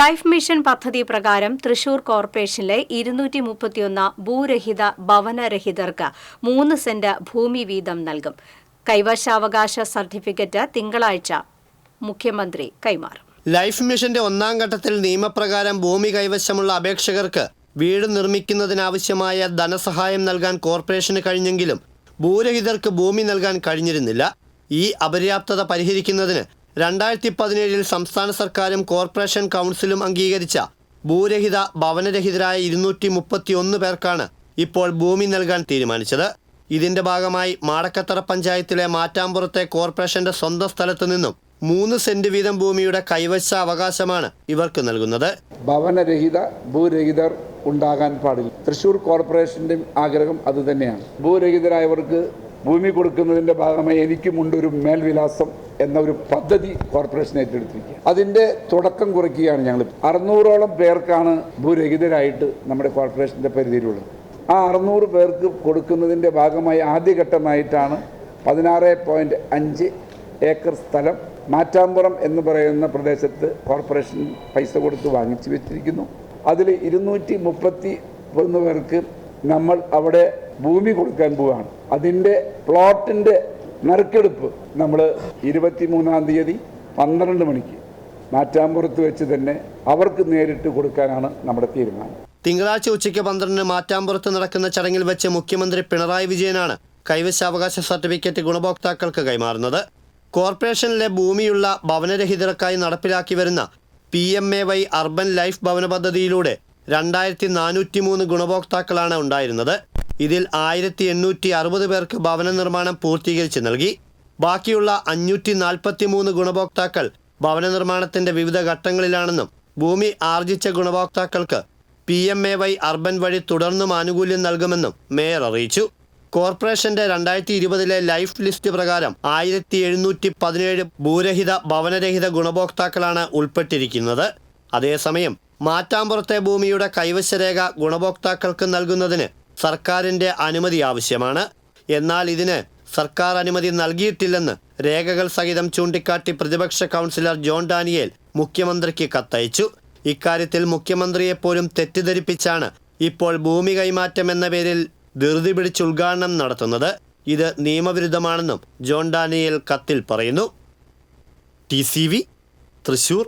Life mission പദ്ധതി പ്രകാരം തൃശൂർ കോർപ്പറേഷനിലെ ഇരുന്നൂറ്റി മുപ്പത്തിയൊന്ന് ഭൂരഹിത ഭവനരഹിതർക്ക് മൂന്ന് സെന്റ് ഭൂമി വീതം നൽകും. കൈവശാവകാശ സർട്ടിഫിക്കറ്റ് തിങ്കളാഴ്ച മുഖ്യമന്ത്രി കൈമാറും. ലൈഫ് മിഷന്റെ ഒന്നാം ഘട്ടത്തിൽ നിയമപ്രകാരം ഭൂമി കൈവശമുള്ള അപേക്ഷകർക്ക് വീട് നിർമ്മിക്കുന്നതിനാവശ്യമായ ധനസഹായം നൽകാൻ കോർപ്പറേഷന് കഴിഞ്ഞെങ്കിലും ഭൂരഹിതർക്ക് ഭൂമി നൽകാൻ കഴിഞ്ഞിരുന്നില്ല. ഈ അപര്യാപ്തത പരിഹരിക്കുന്നതിന് രണ്ടായിരത്തി പതിനേഴിൽ സംസ്ഥാന സർക്കാരും കോർപ്പറേഷൻ കൗൺസിലും അംഗീകരിച്ച ഭൂരഹിത ഭവനരഹിതരായ ഇരുന്നൂറ്റി മുപ്പത്തിയൊന്ന് പേർക്കാണ് ഇപ്പോൾ ഭൂമി നൽകാൻ തീരുമാനിച്ചത്. ഇതിന്റെ ഭാഗമായി മാടക്കത്തറ പഞ്ചായത്തിലെ മാറ്റാമ്പുറത്തെ കോർപ്പറേഷന്റെ സ്വന്തം സ്ഥലത്തു നിന്നും മൂന്ന് സെന്റ് വീതം ഭൂമിയുടെ കൈവശ അവകാശമാണ് ഇവർക്ക് നൽകുന്നത്. ഭവനരഹിത ഭൂരഹിതർ ഉണ്ടാകാൻ പാടില്ല. തൃശൂർ കോർപ്പറേഷന്റെ ആഗ്രഹം അത് തന്നെയാണ്. ഭൂരഹിതരായവർക്ക് ഭൂമി കൊടുക്കുന്നതിന്റെ ഭാഗമായി എനിക്കുമുണ്ട് ഒരു മേൽവിലാസം എന്ന ഒരു പദ്ധതി കോർപ്പറേഷൻ ഏറ്റെടുത്തിരിക്കുക അതിന്റെ തുടക്കം കുറിക്കുകയാണ് ഞങ്ങൾ. അറുന്നൂറോളം പേർക്കാണ് ഭൂരഹിതരായിട്ട് നമ്മുടെ കോർപ്പറേഷന്റെ പരിധിയിലുള്ളത്. ആ അറുന്നൂറ് പേർക്ക് കൊടുക്കുന്നതിന്റെ ഭാഗമായി ആദ്യഘട്ടമായിട്ടാണ് പതിനാറ് പോയിന്റ് അഞ്ച് ഏക്കർ സ്ഥലം മാറ്റാമ്പുറം എന്ന് പറയുന്ന പ്രദേശത്ത് കോർപ്പറേഷൻ പൈസ കൊടുത്ത് വാങ്ങിച്ചു വെച്ചിരിക്കുന്നു. അതിൽ ഇരുന്നൂറ്റി മുപ്പത്തി ഒന്ന് പേർക്ക് നമ്മൾ അവിടെ ഭൂമി കൊടുക്കാൻ പോവുകയാണ് അതിന്റെ പ്ലോട്ടിന്റെ നറുക്കെടുപ്പ് നമ്മൾ ഇരുപത്തി മൂന്നാം തീയതി പന്ത്രണ്ട് മണിക്ക് മാറ്റാമ്പുറത്ത് വെച്ച് തന്നെ അവർക്ക് നേരിട്ട് കൊടുക്കാനാണ് നമ്മുടെ തീരുമാനം. തിങ്കളാഴ്ച ഉച്ചയ്ക്ക് പന്ത്രണ്ടിന് മാറ്റാമ്പുറത്ത് നടക്കുന്ന ചടങ്ങിൽ വെച്ച് മുഖ്യമന്ത്രി പിണറായി വിജയനാണ് കൈവശാവകാശ സർട്ടിഫിക്കറ്റ് ഗുണഭോക്താക്കൾക്ക് കൈമാറുന്നത്. കോർപ്പറേഷനിലെ ഭൂമിയുള്ള ഭവനരഹിതർക്കായി നടപ്പിലാക്കി വരുന്ന P M A Y urban life ഭവന പദ്ധതിയിലൂടെ രണ്ടായിരത്തി നാനൂറ്റി മൂന്ന് ഗുണഭോക്താക്കളാണ് ഉണ്ടായിരുന്നത്. ഇതിൽ ആയിരത്തി എണ്ണൂറ്റി അറുപത് പേർക്ക് ഭവന നിർമ്മാണം പൂർത്തീകരിച്ച് നൽകി. ബാക്കിയുള്ള അഞ്ഞൂറ്റി നാൽപ്പത്തി മൂന്ന് ഗുണഭോക്താക്കൾ ഭവന നിർമ്മാണത്തിന്റെ വിവിധ ഘട്ടങ്ങളിലാണെന്നും ഭൂമി ആർജിച്ച ഗുണഭോക്താക്കൾക്ക് P M A Y urban വഴി തുടർന്നും ആനുകൂല്യം നൽകുമെന്നും മേയർ അറിയിച്ചു. കോർപ്പറേഷന്റെ രണ്ടായിരത്തി ഇരുപതിലെ ലൈഫ് ലിസ്റ്റ് പ്രകാരം ആയിരത്തി എഴുന്നൂറ്റി പതിനേഴ് ഭൂരഹിത ഭവനരഹിത ഗുണഭോക്താക്കളാണ് ഉൾപ്പെട്ടിരിക്കുന്നത്. അതേസമയം മാറ്റാമ്പുറത്തെ ഭൂമിയുടെ കൈവശരേഖ ഗുണഭോക്താക്കൾക്ക് നൽകുന്നതിന് സർക്കാരിന്റെ അനുമതി ആവശ്യമാണ്. എന്നാൽ ഇതിന് സർക്കാർ അനുമതി നൽകിയിട്ടില്ലെന്ന് രേഖകൾ സഹിതം ചൂണ്ടിക്കാട്ടി പ്രതിപക്ഷ കൗൺസിലർ ജോൺ ഡാനിയേൽ മുഖ്യമന്ത്രിക്ക് കത്തയച്ചു. ഇക്കാര്യത്തിൽ മുഖ്യമന്ത്രിയെപ്പോലും തെറ്റിദ്ധരിപ്പിച്ചാണ് ഇപ്പോൾ ഭൂമി കൈമാറ്റം എന്ന പേരിൽ ധൃതി പിടിച്ച് ഉദ്ഘാടനം നടത്തുന്നത്. ഇത് നിയമവിരുദ്ധമാണെന്നും ജോൺ ഡാനിയേൽ കത്തിൽ പറയുന്നു. T C V Thrissur.